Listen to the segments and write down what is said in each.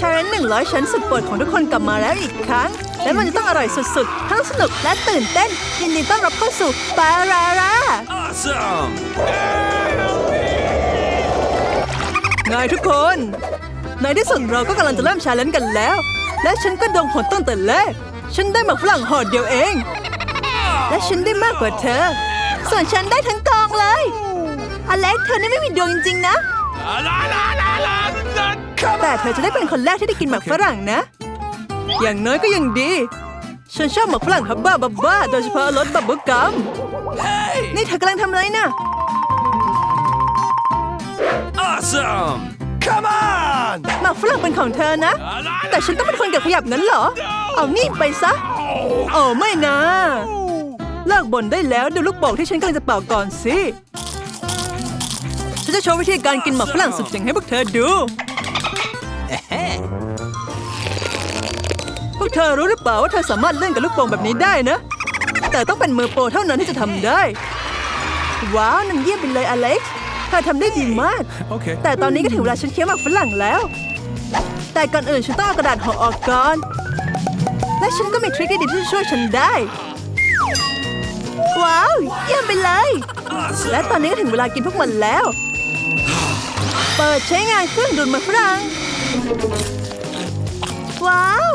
ชาเลนจ์หนึ่งร้อยชั้นสุดโปรดของทุกคนกลับมาแล้วอีกครั้ง และมันจะต้องอร่อยสุดๆ ทั้งสนุกและตื่นเต้น ยินดีต้อนรับเข้าสู่ปารารา Awesome! ไงทุกคน ในที่สุดเราก็กำลังจะเริ่มชาเลนจ์กันแล้ว และฉันก็ดองผลตั้งแต่แรกฉันได้หมากฝรั่งห่อเดียวเอง และฉันได้มากกว่าเธอ ส่วนฉันได้ทั้งกองเลย อเล็กเธอนี่ไม่มีดวงจริงๆนะ La la la la la! la come แต่เธอจะได้เป็นคนแรกที่ได้กินหมากฝรั่งนะ อย่างน้อยก็ยังดี ฉันชอบหมากฝรั่งฮับบ้าบับบ้าโดยเฉพาะรสบับเบิ้ลกัม Hey! นี่เธอกำลังทำอะไรนะ Awesome! Come on! หมากฝรั่งเป็นของเธอนะ La la แต่ฉันต้องเป็นคนเก็บขยับงั้นเหรอ เอานี่ไปซะโอ้ไม่นะ เลิกบ่นได้แล้วดูลูกโป่งที่ฉันกำลังจะเป่าก่อนสิ ฉันจะโชว์วิธีการกินหมากฝรั่งสุดเจ๋งให้พวกเธอดู พวกเธอรู้หรือเปล่าว่าเธอสามารถเล่นกับลูกโป่งแบบนี้ได้นะ แต่ต้องเป็นมือโปรเท่านั้นที่จะทำได้ ว้าวนั่นเยี่ยมไปเลยอเล็กซ์เธอทำได้ดีมาก Okay. แต่ตอนนี้ก็ถึงเวลาฉันเคี้ยวหมากฝรั่งแล้ว แต่ก่อนอื่นฉันต้องเอากระดาษห่อออกก่อน และฉันก็มีทริคดีๆที่จะช่วยฉันได้ ว้าวเยี่ยมไปเลย Awesome! และตอนนี้ก็ถึงเวลากินพวกมันแล้ว เปิดใช้งานเครื่องดูดหมากฝรั่ง ว้าว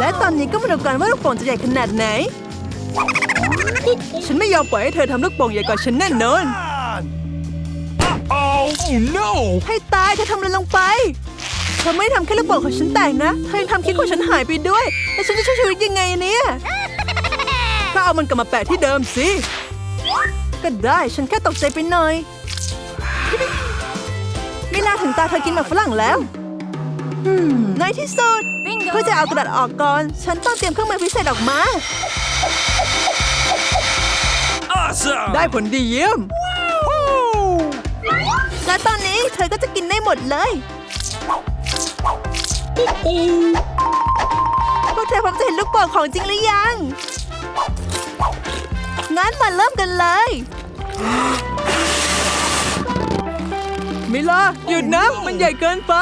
และตอนนี้ก็มาดูกันว่าลูกโป่งจะใหญ่ขนาดไหน ฉันไม่ยอมปล่อยให้เธอทำลูกโป่งใหญ่กว่าฉันแน่นอน Oh! Oh no! ให้ตายเธอทำอะไรลงไป เธอไม่ได้ทำแค่ลูกโป่งของฉันแตกนะ เธอยังทำคิดของฉันหายไปด้วย แล้วฉันจะใช้ชีวิตยังไงเนี่ยก็เอามันกลับมาแปะที่เดิมสิ ก็ได้ฉันแค่ตกใจไปหน่อย ไม่น่าถึงตาเธอกินหมากฝรั่งแล้วในที่สุดเพื่อจะเอากระดาษออกก่อน ฉันต้องเตรียมเครื่องมือพิเศษออกมา Awesome! ได้ผลดีเยี่ยม และตอนนี้เธอก็จะกินได้หมดเลยพวกเธอพร้อมจะเห็นลูกโป่งของจริงหรือยัง งั้นมาเริ่มกันเลย มิลาหยุดนะ มันใหญ่เกินไป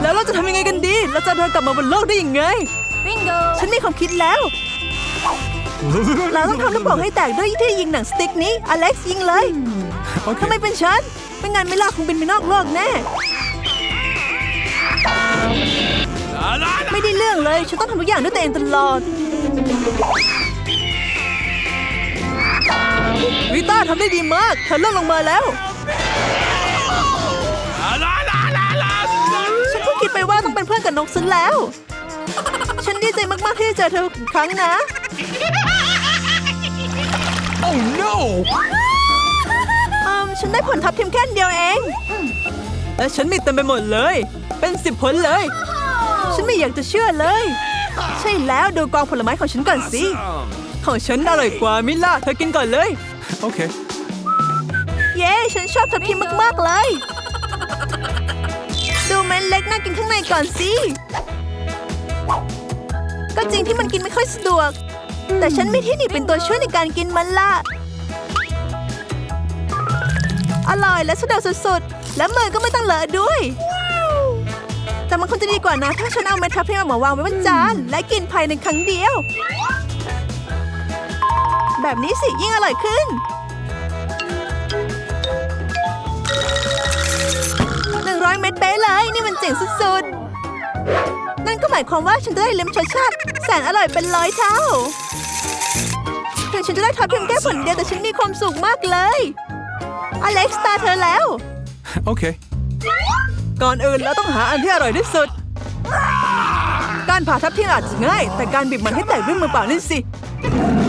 แล้วเราจะทำยังไงกันดี เราจะเอาเธอกลับมาบนโลกได้ยังไง Bingo! ฉันมีความคิดแล้ว เราต้องทำลูกโป่งให้แตกด้วยที่ยิงหนังสติ๊กนี้ อเล็กซ์ยิงเลยทำไมเป็นฉัน ไม่งั้นไม่ล่าคงบินไปนอกโลกแน่ La la la! ไม่ได้เรื่องเลย ฉันต้องทำทุกอย่างด้วยตัวเองตลอด วิต้าทำได้ดีมาก เธอเลื่อนลงมาแล้ว La la la la la! ฉันเพิ่งคิดไปว่าต้องเป็นเพื่อนกับนกซะแล้ว ฉันดีใจมากๆที่ได้เจอเธออีกครั้งนะ Oh no! อืมฉันได้ผลทับทิมแค่อันเดียวเอง และฉันมีเต็มไปหมดเลย เป็นสิบผลเลย ฉันไม่อยากจะเชื่อเลย ใช่แล้วดูกองผลไม้ของฉันก่อนสิ Awesome! ของฉันอร่อยกว่ามิล่าเธอกินก่อนเลย Okay. เย้ ฉันชอบทับทิมมากๆเลย ดูเม็ดเล็กน่ากินข้างในก่อนสิ ก็จริงที่มันกินไม่ค่อยสะดวก แต่ฉันมีที่หนีบเป็นตัวช่วยในการกินมันละอร่อยและสะดวกสุดๆ และมือก็ไม่ต้องเลอะด้วย แต่มันคงจะดีกว่านะ ถ้าฉันเอาเม็ดทับทิมมาวางไว้บนจานและกินภายในครั้งเดียว แบบนี้สิยิ่งอร่อยขึ้นหนึ่งร้อยเม็ดเป๊ะเลย นี่มันเจ๋งสุดๆ นั่นก็หมายความว่าฉันจะได้ลิ้มรสชาติแสนอร่อยเป็นร้อยเท่าถึงฉันจะได้ทอดเพียงแค่ผลเดียวแต่ฉันมีความสุขมากเลย อเล็กซ์ตาเธอแล้ว Okay. ก่อนอื่นเราต้องหาอันที่อร่อยที่สุด การผ่าทับทิมอาจจะง่าย แต่การบีบมันให้แตกด้วยมือเปล่านี่สิโอ้ย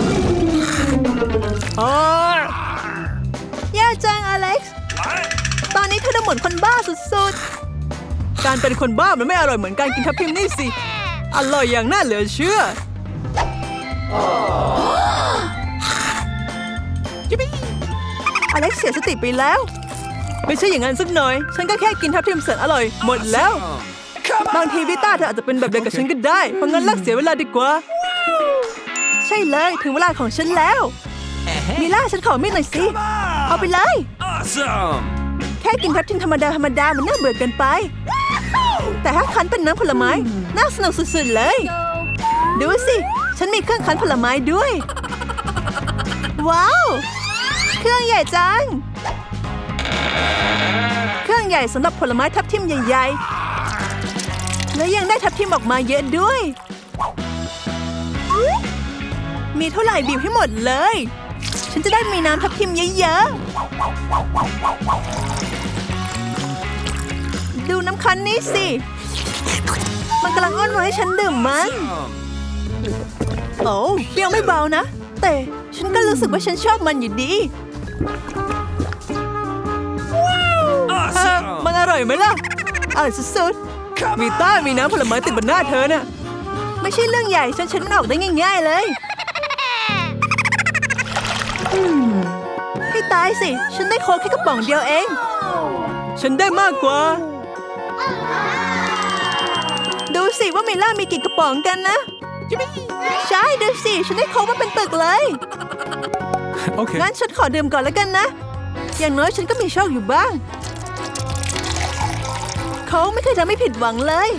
แย่จังอเล็กซ์ ตอนนี้เธอดูเหมือนคนบ้าสุดๆ การเป็นคนบ้ามันไม่อร่อยเหมือนการกินทับทิมนี่สิ อร่อยอย่างน่าเหลือเชื่อยิปปี้อเล็กซ์เสียสติไปแล้ว ไม่ใช่อย่างนั้นสักหน่อย ฉันก็แค่กินทับทิมแสนอร่อย หมดแล้ว Come บางทีวิต้าเธออาจจะเป็นแบบเดียวกับฉันก็ได้ เพราะงั้นเลิกเสียเวลาดีกว่า ใช่เลยถึงเวลาของฉันแล้ว มิล่าฉันขอมีดหน่อยสิ on! เอาไปเลย Awesome! Awesome! แค่กินทับทิมธรรมดาธรรมดามันน่าเบื่อเกินไป แต่ถ้าคั้นเป็นน้ำผลไม้ น่าสนุกสุดๆเลย ดูสิ ฉันมีเครื่องคั้นผลไม้ด้วย ว้าว เครื่องใหญ่จัง เครื่องใหญ่สำหรับผลไม้ทับทิมใหญ่ ๆ และยังได้ทับทิมออกมาเยอะด้วย มีเท่าไหร่บีบให้หมดเลย ฉันจะได้มีน้ำทับทิมเยอะๆ ดูน้ำคั้นนี้สิ มันกำลังอ้อนวอนให้ฉันดื่มมัน โอ้เปรี้ยวไม่เบานะ แต่ฉันก็รู้สึกว่าฉันชอบมันอยู่ดีเออมันอร่อยไหมล่ะอร่อยสุดๆมีต้ามีน้ำผลไม้ติดบนหน้าเธอน่ะ ไม่ใช่เรื่องใหญ่ฉันฉันมันออกได้ง่าย ๆ เลยอืม ให้ตายสิ ฉันได้โค้กแค่กระป๋องเดียวเอง ฉันได้มากกว่า ดูสิว่ามิล่ามีกี่กระป๋องกันนะ ใช่ดูสิ ฉันได้โค้กมาเป็นตึกเลย Okay. งั้นฉันขอดื่มก่อนแล้วกันนะ อย่างน้อยฉันก็มีโชคอยู่บ้าง เขาไม่เคยทำให้ผิดหวังเลย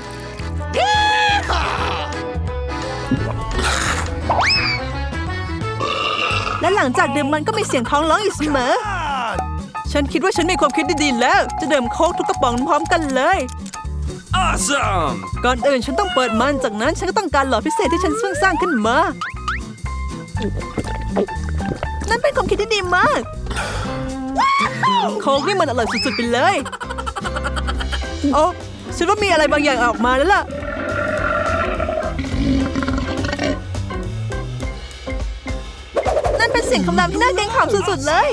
และหลังจากดื่มมันก็มีเสียงท้องร้องอยู่เสมอ ฉันคิดว่าฉันมีความคิดดีๆแล้ว จะดื่มโค้กทุกกระป๋องพร้อมกันเลย Awesome! ก่อนอื่นฉันต้องเปิดมันจากนั้นฉันก็ต้องการหลอดพิเศษที่ฉันเพิ่งสร้างขึ้นมา นั่นเป็นความคิดที่ดีมาก โค้กนี่มันอร่อยสุดๆไปเลย โอ้ฉันว่ามีอะไรบางอย่างออกมาแล้วล่ะ คำรามที่น่าเกรงขามสุดๆเลย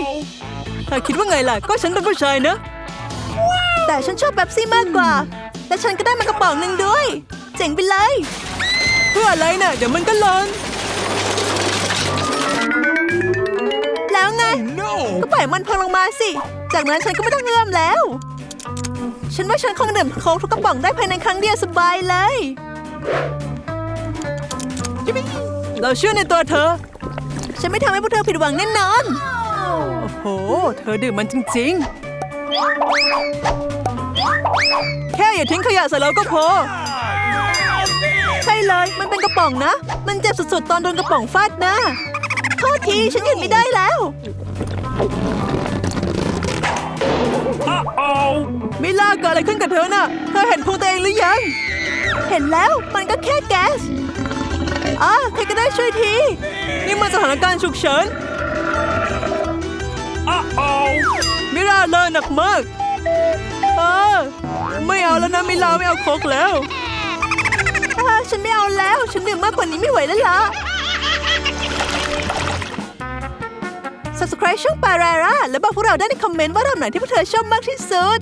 เธอคิดว่าไงล่ะ ก็ฉันเป็นผู้ชายนะ แต่ฉันชอบแบบซี่มากกว่า และฉันก็ได้มากระป๋องหนึ่งด้วย เจ๋งไปเลย เพื่ออะไรน่ะเดี๋ยวมันก็หลนแล้วไง No! ก็ปล่อยมันพังลงมาสิ จากนั้นฉันก็ไม่ต้องเอื้อมแล้ว ฉันว่าฉันคงดื่มโค้กทุกกระป๋องได้ภายในครั้งเดียวสบายเลย เราเชื่อในตัวเธอ ฉันไม่ทำให้พวกเธอผิดหวังแน่นอน โอ้โห เธอดื่มมันจริง ๆ แค่อย่าทิ้งขยะใส่เราก็พอ ใช่เลย มันเป็นกระป๋องนะ มันเจ็บสุดๆ ตอนโดนกระป๋องฟาดหน้าโทษที ฉันหยุดไม่ได้แล้ว Uh-oh! มิลาเกิดอะไรขึ้นกับเธอน่ะ เธอเห็นพุงตัวเองหรือยัง เห็นแล้ว มันก็แค่แก๊ส อะใครก็ได้ช่วยที นี่มันสถานการณ์ฉุกเฉิน Uh-oh! มิลาเลยหนักมากเออไม่เอาแล้วนะมิลาไม่เอาโคกแล้วฉันไม่เอาแล้ว ฉันดื่มมากกว่านี้ไม่ไหวแล้วล่ะ subscribe ช่องปาราราและบอกพวกเราได้ในคอมเมนต์ว่าเราไหนที่พวกเธอชอบมากที่สุด